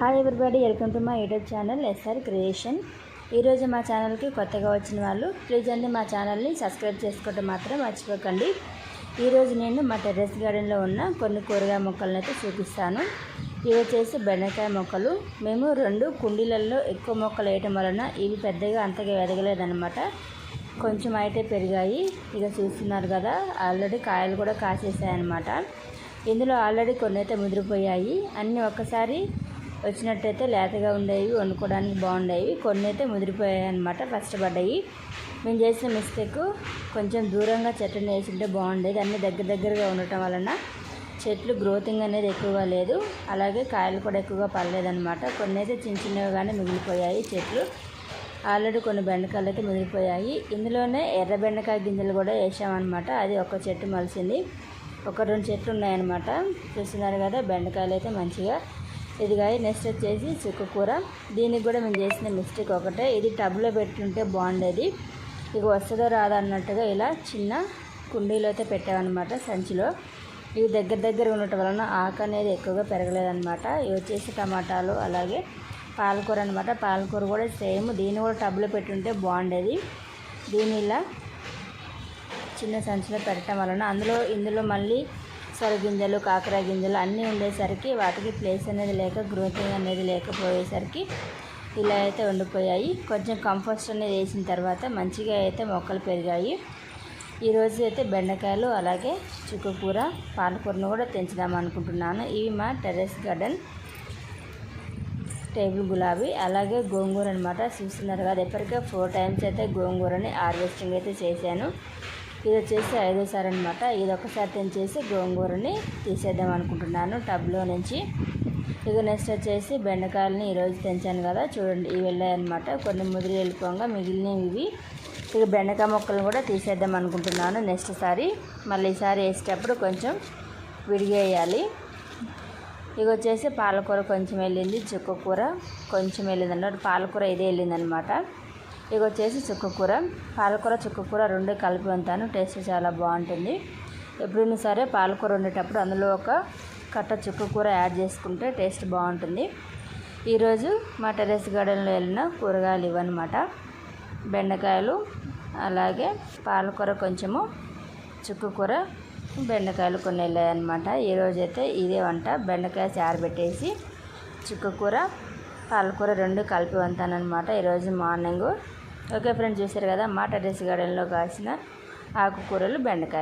Hi everybody welcome to మా YouTube channel SR creation ఈరోజు మా ఛానల్కి కొత్తగా వచ్చిన వాళ్ళు ప్లీజ్ అండి మా ఛానల్ని సబ్స్క్రైబ్ చేసుకోవటం మాత్రం మర్చిపోకండి. ఈరోజు నేను మా టెర్రస్ గార్డెన్లో ఉన్న కొన్ని కూరగాయ మొక్కలను అయితే చూపిస్తాను. ఇవి వచ్చేసి బెండకాయ మొక్కలు. మేము రెండు కుండీలలో ఎక్కువ మొక్కలు వేయటం వలన ఇవి పెద్దగా అంతగా ఎదగలేదన్నమాట. కొంచెం అయితే పెరిగాయి. ఇక చూస్తున్నారు కదా ఆల్రెడీ కాయలు కూడా కాసేసాయి అన్నమాట ఇందులో ఆల్రెడీ కొన్ని అయితే ముదిరిపోయాయి. అన్నీ ఒక్కసారి వచ్చినట్టయితే లేతగా ఉండేవి వండుకోవడానికి బాగుండేవి. కొన్ని అయితే ముదిరిపోయాయి అనమాట కష్టపడ్డాయి మేము చేసిన మిస్టేక్ కొంచెం దూరంగా చెట్లను వేసింటే బాగుండేది. అన్నీ దగ్గర దగ్గరగా ఉండటం వలన చెట్లు గ్రోతింగ్ అనేది ఎక్కువగా లేదు. అలాగే కాయలు కూడా ఎక్కువగా పడలేదన్నమాట. కొన్ని అయితే చిన్న చిన్నవిగానే మిగిలిపోయాయి చెట్లు. ఆల్రెడీ కొన్ని బెండకాయలు అయితే ముదిరిపోయాయి. ఇందులోనే ఎర్ర బెండకాయ గింజలు కూడా వేసామన్నమాట. అది ఒక చెట్టు మలిసింది. ఒక రెండు చెట్లు ఉన్నాయన్నమాట. చూస్తున్నారు కదా బెండకాయలు అయితే మంచిగా ఇదిగాయ నెక్స్ట్ వచ్చేసి చుక్కకూర దీనికి కూడా మేము చేసిన మిస్టేక్ ఒకటే. ఇది టబ్లో పెట్టుంటే బాగుండేది. ఇక వస్తుందో రాదా అన్నట్టుగా ఇలా చిన్న కుండీలో అయితే పెట్టామన్నమాట సంచిలో. ఇవి దగ్గర దగ్గర ఉండటం వలన ఆకు అనేది ఎక్కువగా పెరగలేదన్నమాట. ఇవి వచ్చేసి టమాటాలు అలాగే పాలకూర అనమాట పాలకూర కూడా సేమ్. దీన్ని కూడా టబ్లో పెట్టుంటే బాగుండేది. దీని ఇలా చిన్న సంచిలో పెట్టడం వలన అందులో ఇందులో మళ్ళీ గింజలు కాకర గింజలు అన్నీ ఉండేసరికి వాటికి ప్లేస్ అనేది లేక గ్రోతింగ్ అనేది లేకపోయేసరికి ఇలా అయితే ఉండిపోయాయి. కొంచెం కంపోస్ట్ అనేది వేసిన తర్వాత మంచిగా అయితే మొక్కలు పెరిగాయి. ఈరోజు అయితే బెండకాయలు అలాగే చుక్కకూర పాలకూరను కూడా తెంచుదాం అనుకుంటున్నాను. ఇవి మా టెర్రస్ గార్డెన్ టేబుల్ గులాబీ అలాగే గోంగూర అనమాట చూస్తున్నారు కదా ఎప్పటికే ఫోర్ టైమ్స్ అయితే గోంగూరని హార్వెస్టింగ్ అయితే చేశాను. ఇది వచ్చేసి ఐదోసారి అనమాట ఇది ఒకసారి తెంచేసి గోంగూరని తీసేద్దాం అనుకుంటున్నాను టబ్లో నుంచి. ఇక నెక్స్ట్ వచ్చేసి బెండకాయలని ఈరోజు తెంచాను కదా చూడండి ఇవి వెళ్ళాయన్నమాట. కొన్ని ముదిరి వెళ్ళిపోగా మిగిలినవి ఇవి. ఇక బెండకాయ మొక్కలను కూడా తీసేద్దాం అనుకుంటున్నాను నెక్స్ట్ సారి. మళ్ళీ ఈసారి వేసేటప్పుడు కొంచెం విడిగేయాలి ఇక వచ్చేసి పాలకూర కొంచెం వెళ్ళింది చుక్క కూర కొంచెం వెళ్ళింది అన్నమాట. పాలకూర ఇదే వెళ్ళిందనమాట ఇక వచ్చేసి చుక్కకూర పాలకూర చుక్కకూర రెండు కలిపి ఉంటాను టేస్ట్ చాలా బాగుంటుంది. ఎప్పుడైనా సరే పాలకూర వండేటప్పుడు అందులో ఒక కట్ట చుక్కకూర యాడ్ చేసుకుంటే టేస్ట్ బాగుంటుంది. ఈరోజు మా టెరెస్ గార్డెన్లో వెళ్ళిన కూరగాయలు ఇవన్నమాట. బెండకాయలు అలాగే పాలకూర కొంచెము చుక్కకూర బెండకాయలు కొన్ని వెళ్ళాయన్నమాట. ఈరోజు అయితే ఇదే వంట. బెండకాయ చారు పెట్టేసి చుక్కకూర పాలకూర రెండు కలిపి వంతానమాట ఈరోజు మార్నింగ్. ఓకే ఫ్రెండ్స్ చూసారు కదా మా టెరెస్ గార్డెన్లో కాసిన ఆకుకూరలు బెండకాయ